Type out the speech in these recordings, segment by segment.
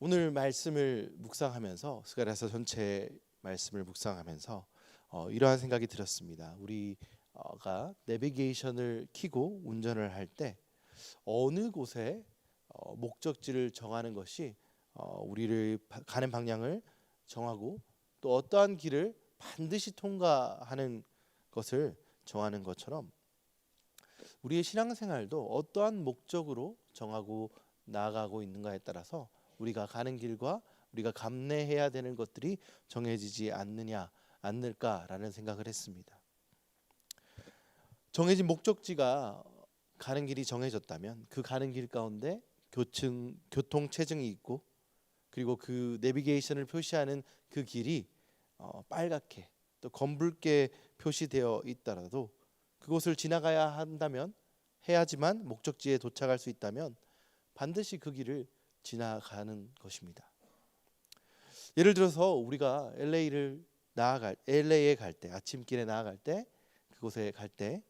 오늘 말씀을 묵상하면서 스가랴서 전체 말씀을 묵상하면서 어, 이러한 생각이 들었습니다. 우리가 내비게이션을 키고 운전을 할 때 어느 곳에 어, 목적지를 정하는 것이 어, 우리를 바- 가는 방향을 정하고 또 어떠한 길을 반드시 통과하는 것을 정하는 것처럼 우리의 신앙생활도 어떠한 목적으로 정하고 나아가고 있는가에 따라서 우리가 가는 길과 우리가 감내해야 되는 것들이 정해지지 않느냐 않을까라는 생각을 했습니다. 정해진 목적지가 가는 길이 정해졌다면 그 가는 길 가운데 교층 교통 체증이 있고 그리고 그 내비게이션을 표시하는 그 길이 어, 빨갛게 또 검붉게 표시되어 있더라도 그곳을 지나가야 한다면 해야지만 목적지에 도착할 수 있다면 반드시 그 길을 지나가는 것입니다. 예를 들어서 우리가 LA를 나아갈 LA에 갈 때 아침길에 나아갈 때 그곳에 갈때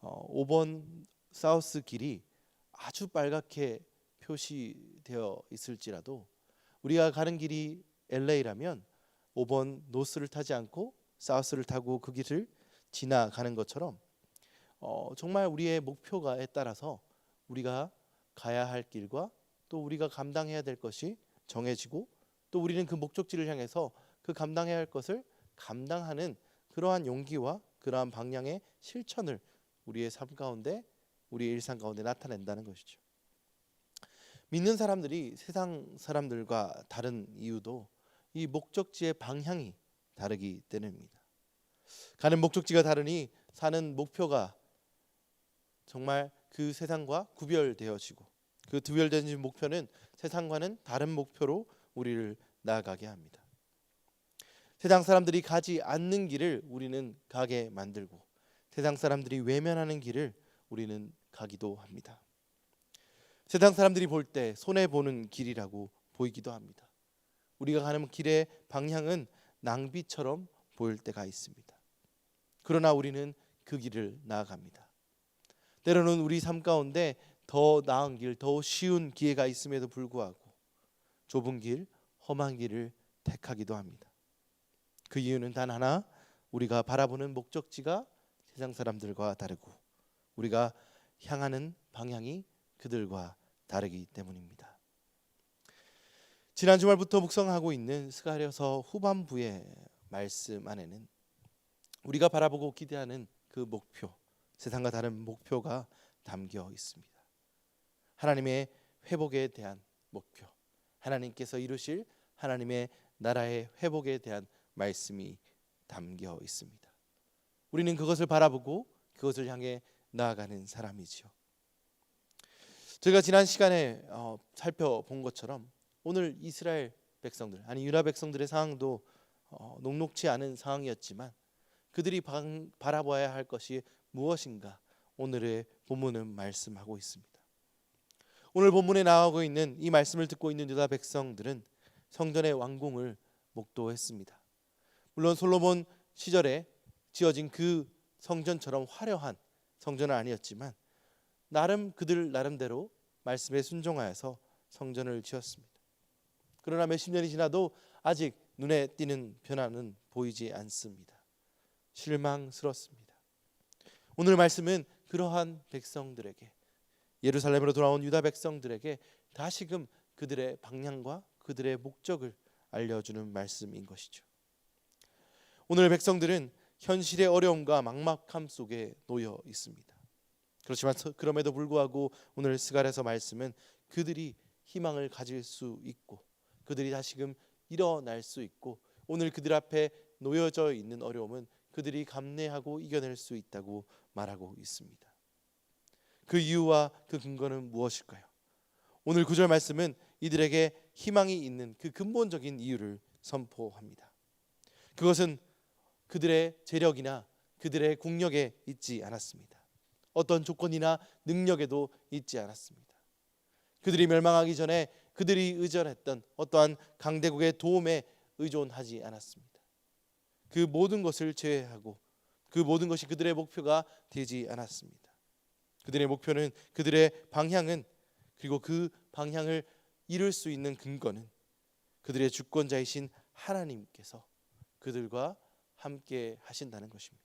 어, 5번 사우스 길이 아주 빨갛게 표시되어 있을지라도 우리가 가는 길이 LA라면 5번 노스를 타지 않고 사우스를 타고 그 길을 지나가는 것처럼 어, 정말 우리의 목표가에 따라서 우리가 가야 할 길과 또 우리가 감당해야 될 것이 정해지고 또 우리는 그 목적지를 향해서 그 감당해야 할 것을 감당하는 그러한 용기와 그러한 방향의 실천을 우리의 삶 가운데 우리의 일상 가운데 나타낸다는 것이죠. 믿는 사람들이 세상 사람들과 다른 이유도 이 목적지의 방향이 다르기 때문입니다. 가는 목적지가 다르니 사는 목표가 정말 그 세상과 구별되어지고 그 구별된 목표는 세상과는 다른 목표로 우리를 나아가게 합니다. 세상 사람들이 가지 않는 길을 우리는 가게 만들고 세상 사람들이 외면하는 길을 우리는 가기도 합니다. 세상 사람들이 볼 때 손해 보는 길이라고 보이기도 합니다. 우리가 가는 길의 방향은 낭비처럼 보일 때가 있습니다. 그러나 우리는 그 길을 나아갑니다. 때로는 우리 삶 가운데 더 나은 길, 더 쉬운 기회가 있음에도 불구하고 좁은 길, 험한 길을 택하기도 합니다. 그 이유는 단 하나, 우리가 바라보는 목적지가 세상 사람들과 다르고 우리가 향하는 방향이 그들과 다르기 때문입니다. 지난 주말부터 묵상하고 있는 스가랴서 후반부의 말씀 안에는 우리가 바라보고 기대하는 그 목표, 세상과 다른 목표가 담겨 있습니다. 하나님의 회복에 대한 목표, 하나님께서 이루실 하나님의 나라의 회복에 대한 말씀이 담겨 있습니다. 우리는 그것을 바라보고 그것을 향해 나아가는 사람이지요. 저희가 지난 시간에 어, 살펴본 것처럼 오늘 이스라엘 백성들 아니 유다 백성들의 상황도 어, 녹록치 않은 상황이었지만 그들이 방, 바라봐야 할 것이 무엇인가 오늘의 본문은 말씀하고 있습니다. 오늘 본문에 나오고 있는 이 말씀을 듣고 있는 유다 백성들은 성전의 완공을 목도했습니다. 물론 솔로몬 시절에 지어진 그 성전처럼 화려한 성전은 아니었지만 나름 그들 나름대로 말씀에 순종하여서 성전을 지었습니다. 그러나 몇십 년이 지나도 아직 눈에 띄는 변화는 보이지 않습니다. 실망스럽습니다. 오늘 말씀은 그러한 백성들에게 예루살렘으로 돌아온 유다 백성들에게 다시금 그들의 방향과 그들의 목적을 알려주는 말씀인 것이죠. 오늘 백성들은 현실의 어려움과 막막함 속에 놓여 있습니다. 그렇지만 그럼에도 불구하고 오늘 스갈에서 말씀은 그들이 희망을 가질 수 있고 그들이 다시금 일어날 수 있고 오늘 그들 앞에 놓여져 있는 어려움은 그들이 감내하고 이겨낼 수 있다고 말하고 있습니다. 그 이유와 그 근거는 무엇일까요? 오늘 구절 말씀은 이들에게 희망이 있는 그 근본적인 이유를 선포합니다. 그것은 그들의 재력이나 그들의 국력에 있지 않았습니다. 어떤 조건이나 능력에도 있지 않았습니다. 그들이 멸망하기 전에 그들이 의존했던 어떠한 강대국의 도움에 의존하지 않았습니다. 그 모든 것을 제외하고 그 모든 것이 그들의 목표가 되지 않았습니다. 그들의 목표는 그들의 방향은 그리고 그 방향을 이룰 수 있는 근거는 그들의 주권자이신 하나님께서 그들과 함께 하신다는 것입니다.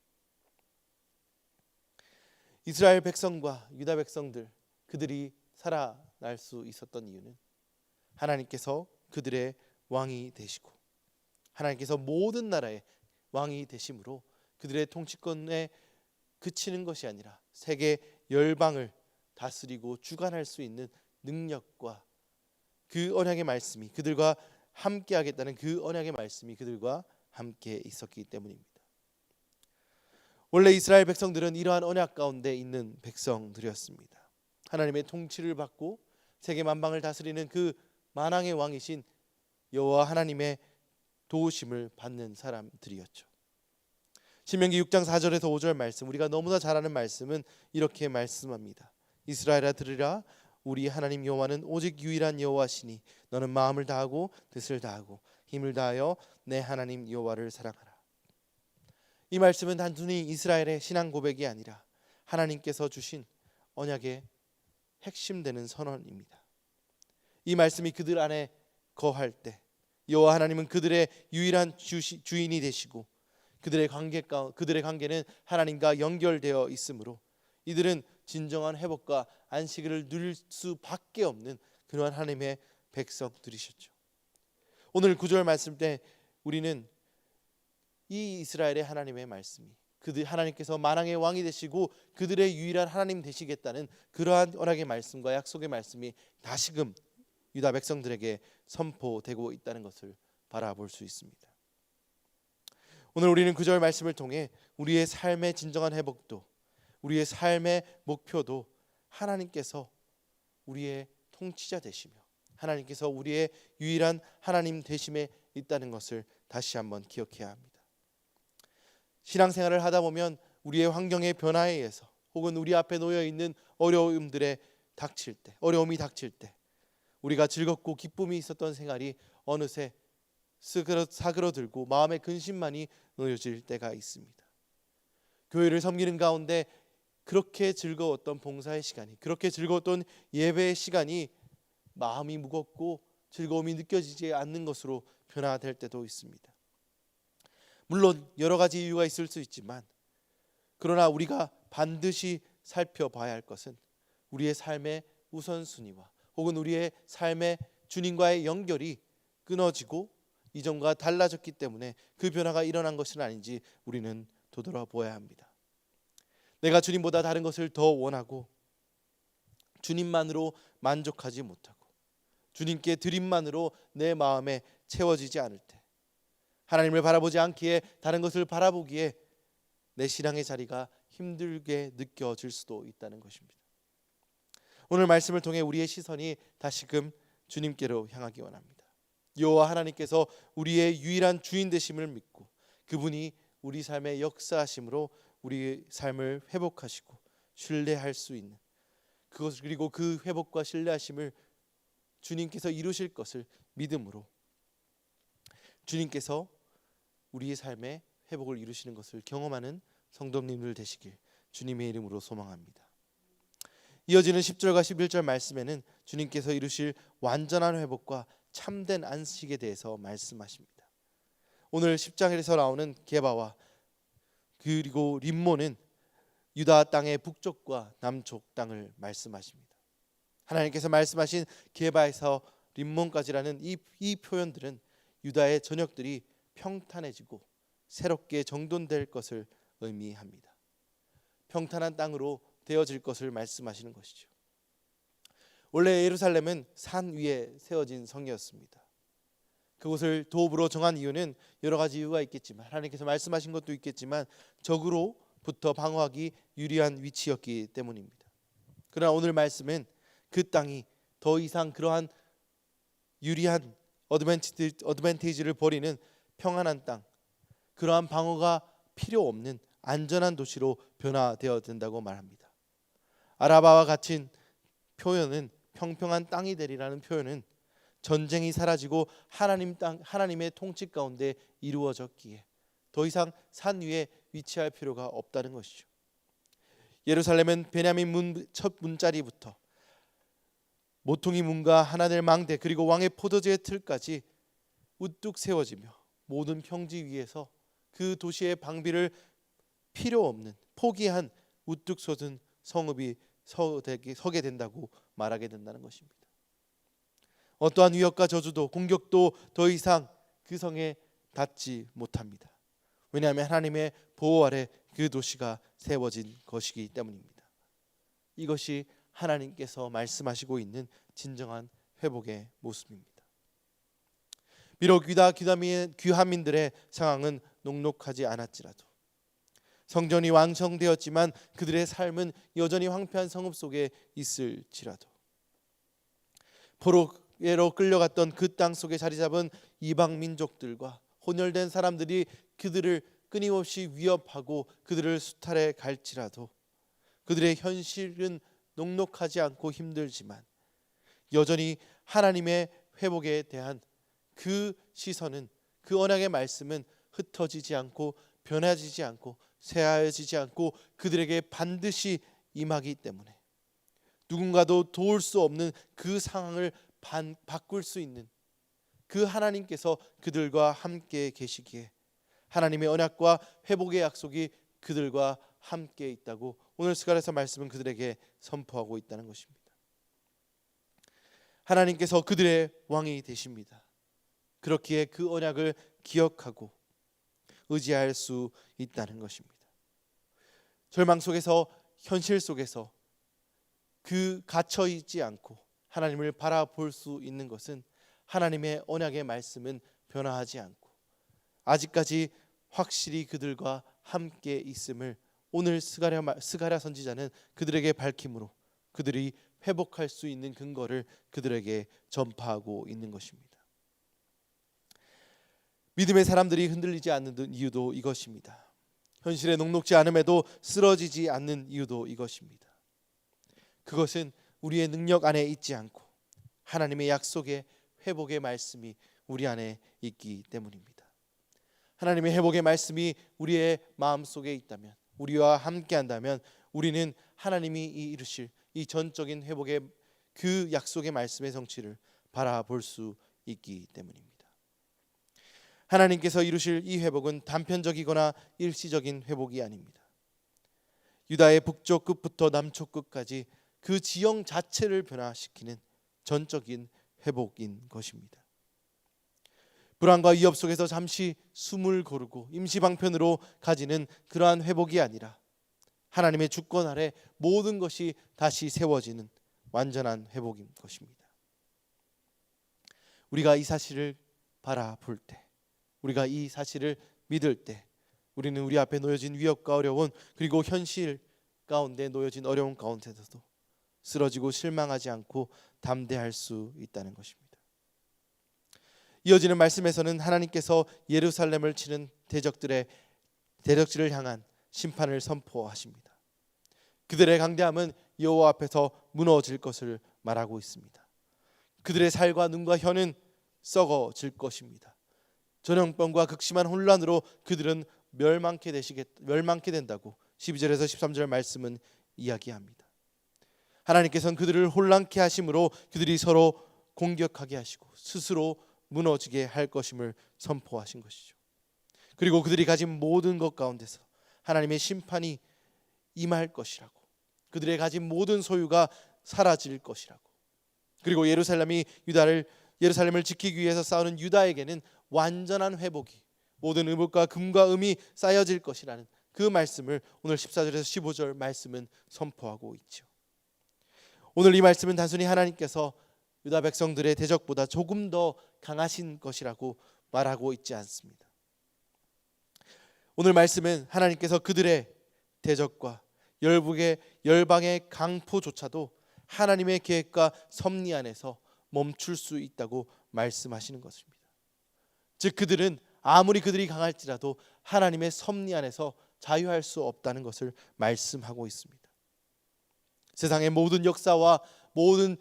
이스라엘 백성과 유다 백성들 그들이 살아날 수 있었던 이유는 하나님께서 그들의 왕이 되시고 하나님께서 모든 나라의 왕이 되심으로 그들의 통치권에 그치는 것이 아니라 세계 열방을 다스리고 주관할 수 있는 능력과 그 언약의 말씀이 그들과 함께 하겠다는 그 언약의 말씀이 그들과 함께 있었기 때문입니다. 원래 이스라엘 백성들은 이러한 언약 가운데 있는 백성들이었습니다. 하나님의 통치를 받고 세계 만방을 다스리는 그 만왕의 왕이신 여호와 하나님의 도우심을 받는 사람들이었죠. 신명기 6장 4절에서 5절 말씀 우리가 너무나 잘 아는 말씀은 이렇게 말씀합니다. 이스라엘아 들으라 우리 하나님 여호와는 오직 유일한 여호와시니 너는 마음을 다하고 뜻을 다하고 힘을 다하여 내 하나님 여호와를 사랑하라. 이 말씀은 단순히 이스라엘의 신앙 고백이 아니라 하나님께서 주신 언약의 핵심되는 선언입니다. 이 말씀이 그들 안에 거할 때 여호와 하나님은 그들의 유일한 주시, 주인이 되시고 그들의 관계 그들의 관계는 하나님과 연결되어 있으므로 이들은 진정한 회복과 안식을 누릴 수밖에 없는 그러한 하나님의 백성들이셨죠. 오늘 구절 말씀 때 우리는 이 이스라엘의 하나님의 말씀이 그들 하나님께서 만왕의 왕이 되시고 그들의 유일한 하나님 되시겠다는 그러한 언약의 말씀과 약속의 말씀이 다시금 유다 백성들에게 선포되고 있다는 것을 바라볼 수 있습니다. 오늘 우리는 구절 말씀을 통해 우리의 삶의 진정한 회복도 우리의 삶의 목표도 하나님께서 우리의 통치자 되시며 하나님께서 우리의 유일한 하나님 되심에 있다는 것을 다시 한번 기억해야 합니다. 신앙생활을 하다 보면 우리의 환경의 변화에 의해서 혹은 우리 앞에 놓여 있는 어려움들에 닥칠 때, 어려움이 닥칠 때 우리가 즐겁고 기쁨이 있었던 생활이 어느새 사그러들고 마음의 근심만이 놓여질 때가 있습니다. 교회를 섬기는 가운데 그렇게 즐거웠던 봉사의 시간이 그렇게 즐거웠던 예배의 시간이 마음이 무겁고 즐거움이 느껴지지 않는 것으로 변화될 때도 있습니다. 물론 여러 가지 이유가 있을 수 있지만 그러나 우리가 반드시 살펴봐야 할 것은 우리의 삶의 우선순위와 혹은 우리의 삶의 주님과의 연결이 끊어지고 이전과 달라졌기 때문에 그 변화가 일어난 것은 아닌지 우리는 되돌아보아야 합니다. 내가 주님보다 다른 것을 더 원하고 주님만으로 만족하지 못하고 주님께 드림만으로 내 마음에 채워지지 않을 때 하나님을 바라보지 않기에 다른 것을 바라보기에 내 신앙의 자리가 힘들게 느껴질 수도 있다는 것입니다. 오늘 말씀을 통해 우리의 시선이 다시금 주님께로 향하기 원합니다. 여호와 하나님께서 우리의 유일한 주인 되심을 믿고 그분이 우리 삶의 역사하심으로 우리 삶을 회복하시고 신뢰할 수 있는 그것 그리고 그 회복과 신뢰하심을 주님께서 이루실 것을 믿음으로 주님께서 우리의 삶의 회복을 이루시는 것을 경험하는 성도님들 되시길 주님의 이름으로 소망합니다. 이어지는 10절과 11절 말씀에는 주님께서 이루실 완전한 회복과 참된 안식에 대해서 말씀하십니다. 오늘 10장에서 나오는 게바와 그리고 림모는 유다 땅의 북쪽과 남쪽 땅을 말씀하십니다. 하나님께서 말씀하신 게바에서 림몬까지라는 이, 이 표현들은 유다의 전역들이 평탄해지고 새롭게 정돈될 것을 의미합니다. 평탄한 땅으로 되어질 것을 말씀하시는 것이죠. 원래 예루살렘은 산 위에 세워진 성이었습니다. 그곳을 도읍으로 정한 이유는 여러 가지 이유가 있겠지만 하나님께서 말씀하신 것도 있겠지만 적으로부터 방어하기 유리한 위치였기 때문입니다. 그러나 오늘 말씀은 그 땅이 더 이상 그러한 유리한 어드밴티지, 어드밴티지를 버리는 평안한 땅, 그러한 방어가 필요 없는 안전한 도시로 변화되어 된다고 말합니다. 아라바와 같은 표현은 평평한 땅이 되리라는 표현은 전쟁이 사라지고 하나님 땅 하나님의 통치 가운데 이루어졌기에 더 이상 산 위에 위치할 필요가 없다는 것이죠. 예루살렘은 베냐민 문 첫 문자리부터 모퉁이 문과 하나될 망대 그리고 왕의 포도주의 틀까지 우뚝 세워지며 모든 평지 위에서 그 도시의 방비를 필요 없는 포기한 우뚝 솟은 성읍이 서게 된다고 말하게 된다는 것입니다. 어떠한 위협과 저주도 공격도 더 이상 그 성에 닿지 못합니다. 왜냐하면 하나님의 보호 아래 그 도시가 세워진 것이기 때문입니다. 이것이 하나님께서 말씀하시고 있는 진정한 회복의 모습입니다. 비록 유다 귀담이- 귀하민들의 상황은 녹록하지 않았지라도 성전이 완성되었지만 그들의 삶은 여전히 황폐한 성읍 속에 있을지라도. 포로에로 끌려갔던 그 땅 속에 자리 잡은 이방 민족들과 혼혈된 사람들이 그들을 끊임없이 위협하고 그들을 수탈해 갈지라도 그들의 현실은 녹록하지 않고 힘들지만 여전히 하나님의 회복에 대한 그 시선은 그 언약의 말씀은 흩어지지 않고 변화지지 않고 쇠하여지지 않고 그들에게 반드시 임하기 때문에 누군가도 도울 수 없는 그 상황을 반, 바꿀 수 있는 그 하나님께서 그들과 함께 계시기에 하나님의 언약과 회복의 약속이 그들과 함께 있다고 오늘 스가랴서 말씀은 그들에게 선포하고 있다는 것입니다. 하나님께서 그들의 왕이 되십니다. 그렇기에 그 언약을 기억하고 의지할 수 있다는 것입니다. 절망 속에서 현실 속에서 그 갇혀 있지 않고 하나님을 바라볼 수 있는 것은 하나님의 언약의 말씀은 변화하지 않고 아직까지 확실히 그들과 함께 있음을 오늘 스가랴 마- 스가랴 선지자는 그들에게 밝힘으로 그들이 회복할 수 있는 근거를 그들에게 전파하고 있는 것입니다. 믿음의 사람들이 흔들리지 않는 이유도 이것입니다. 현실에 녹록지 않음에도 쓰러지지 않는 이유도 이것입니다. 그것은 우리의 능력 안에 있지 않고 하나님의 약속의 회복의 말씀이 우리 안에 있기 때문입니다. 하나님의 회복의 말씀이 우리의 마음 속에 있다면 우리와 함께 한다면 우리는 하나님이 이 이루실 이 전적인 회복의 그 약속의 말씀의 성취를 바라볼 수 있기 때문입니다. 하나님께서 이루실 이 회복은 단편적이거나 일시적인 회복이 아닙니다. 유다의 북쪽 끝부터 남쪽 끝까지 그 지형 자체를 변화시키는 전적인 회복인 것입니다. 불안과 위협 속에서 잠시 숨을 고르고 임시 방편으로 가지는 그러한 회복이 아니라 하나님의 주권 아래 모든 것이 다시 세워지는 완전한 회복인 것입니다. 우리가 이 사실을 바라볼 때, 우리가 이 사실을 믿을 때, 우리는 우리 앞에 놓여진 위협과 어려운 그리고 현실 가운데 놓여진 어려운 가운데서도 쓰러지고 실망하지 않고 담대할 수 있다는 것입니다. 이어지는 말씀에서는 하나님께서 예루살렘을 치는 대적들의 대적들을 향한 심판을 선포하십니다. 그들의 강대함은 여호와 앞에서 무너질 것을 말하고 있습니다. 그들의 살과 눈과 혀는 썩어질 것입니다. 전염병과 극심한 혼란으로 그들은 멸망케 되시겠 멸망케 된다고 12절에서 13절 말씀은 이야기합니다. 하나님께서는 그들을 혼란케 하심으로 그들이 서로 공격하게 하시고 스스로 무너지게 할 것임을 선포하신 것이죠. 그리고 그들이 가진 모든 것 가운데서 하나님의 심판이 임할 것이라고 그들의 가진 모든 소유가 사라질 것이라고 그리고 예루살렘이 유다를 예루살렘을 지키기 위해서 싸우는 유다에게는 완전한 회복이 모든 의복과 금과 음이 쌓여질 것이라는 그 말씀을 오늘 14절에서 15절 말씀은 선포하고 있죠. 오늘 이 말씀은 단순히 하나님께서 유다 백성들의 대적보다 조금 더 강하신 것이라고 말하고 있지 않습니다. 오늘 말씀은 하나님께서 그들의 대적과 열북의 열방의 강포조차도 하나님의 계획과 섭리 안에서 멈출 수 있다고 말씀하시는 것입니다. 즉 그들은 아무리 그들이 강할지라도 하나님의 섭리 안에서 자유할 수 없다는 것을 말씀하고 있습니다. 세상의 모든 역사와 모든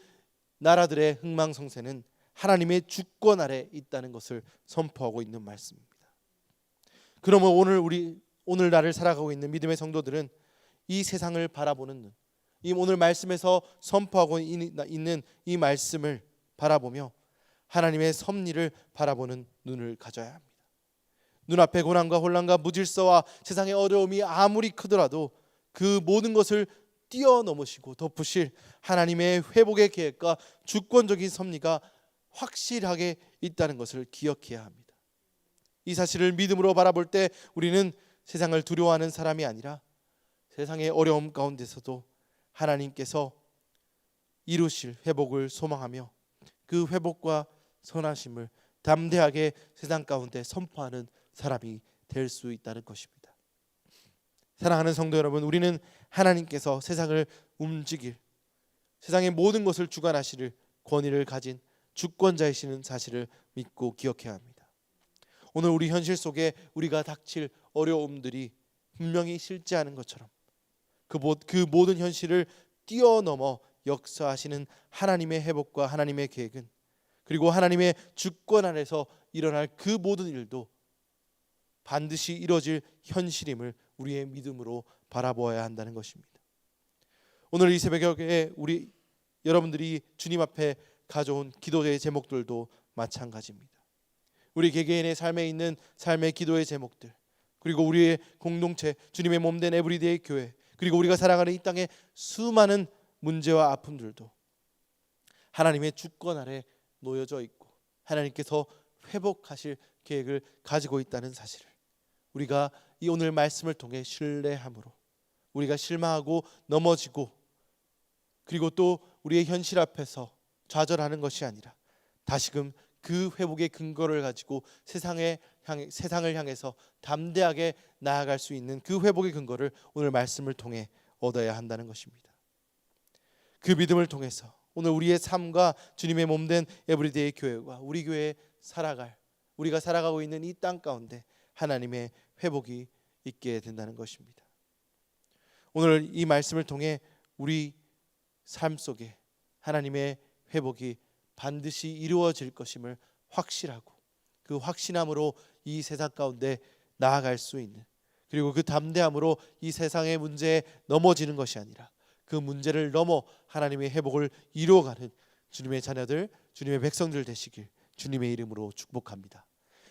나라들의 흥망성쇠는 하나님의 주권 아래 있다는 것을 선포하고 있는 말씀입니다. 그러면 오늘 우리 오늘 날을 살아가고 있는 믿음의 성도들은 이 세상을 바라보는 눈, 이 오늘 말씀에서 선포하고 있는 이 말씀을 바라보며 하나님의 섭리를 바라보는 눈을 가져야 합니다. 눈앞의 고난과 혼란과 무질서와 세상의 어려움이 아무리 크더라도 그 모든 것을 뛰어넘으시고 덮으실 하나님의 회복의 계획과 주권적인 섭리가 확실하게 있다는 것을 기억해야 합니다. 이 사실을 믿음으로 바라볼 때 우리는 세상을 두려워하는 사람이 아니라 세상의 어려움 가운데서도 하나님께서 이루실 회복을 소망하며 그 회복과 선하심을 담대하게 세상 가운데 선포하는 사람이 될 수 있다는 것입니다. 사랑하는 성도 여러분, 우리는 하나님께서 세상을 움직일 세상의 모든 것을 주관하실 권위를 가진 주권자이시는 사실을 믿고 기억해야 합니다. 오늘 우리 현실 속에 우리가 닥칠 어려움들이 분명히 실제하는 것처럼 그, 모, 그 모든 현실을 뛰어넘어 역사하시는 하나님의 회복과 하나님의 계획은 그리고 하나님의 주권 안에서 일어날 그 모든 일도 반드시 이뤄질 현실임을 우리의 믿음으로 바라보아야 한다는 것입니다. 오늘 이 새벽에 우리 여러분들이 주님 앞에 가져온 기도의 제목들도 마찬가지입니다. 우리 개개인의 삶에 있는 삶의 기도의 제목들 그리고 우리의 공동체 주님의 몸된 에브리데이 교회 그리고 우리가 살아가는 이 땅의 수많은 문제와 아픔들도 하나님의 주권 아래 놓여져 있고 하나님께서 회복하실 계획을 가지고 있다는 사실을 우리가 이 오늘 말씀을 통해 신뢰함으로 우리가 실망하고 넘어지고 그리고 또 우리의 현실 앞에서 좌절하는 것이 아니라 다시금 그 회복의 근거를 가지고 세상에 향해, 세상을 향해서 담대하게 나아갈 수 있는 그 회복의 근거를 오늘 말씀을 통해 얻어야 한다는 것입니다. 그 믿음을 통해서 오늘 우리의 삶과 주님의 몸 된 에브리데이 교회와 우리 교회에 살아갈 우리가 살아가고 있는 이 땅 가운데 하나님의 회복이 있게 된다는 것입니다. 오늘 이 말씀을 통해 우리 삶 속에 하나님의 회복이 반드시 이루어질 것임을 확실하고 그 확신함으로 이 세상 가운데 나아갈 수 있는 그리고 그 담대함으로 이 세상의 문제에 넘어지는 것이 아니라 그 문제를 넘어 하나님의 회복을 이루어가는 주님의 자녀들, 주님의 백성들 되시길 주님의 이름으로 축복합니다.